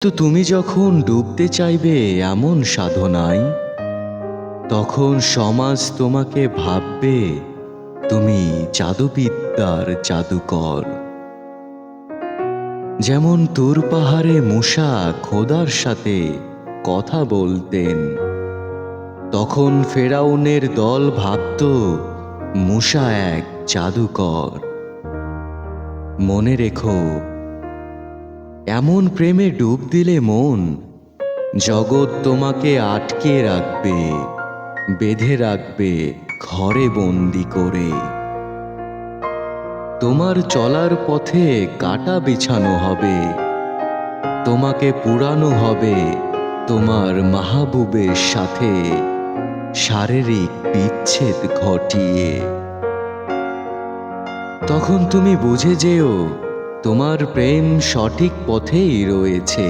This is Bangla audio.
তো তুমি যখন ডুবতে চাইবে এমন সাধনায় তখন সমাজ তোমাকে ভাববে তুমি জাদুবিদ্যার জাদুকর। যেমন তুর পাহাড়ে মূষা খোদার সাথে কথা বলতেন, তখন ফেরাউনের দল ভাবত মূষা এক জাদুকর। মনে রেখো এমন প্রেমে ডুব দিলে মন। জগৎ তোমাকে আটকে রাখবে, বেঁধে রাখবে, ঘরে বন্দি করে। তোমার চলার পথে কাটা বিছানো হবে, তোমাকে পুরানো হবে তোমার মাহবুবের সাথে শারীরিক বিচ্ছেদ ঘটিয়ে। তখন তুমি বুঝে যেও তোমার প্রেম সঠিক পথেই রয়েছে।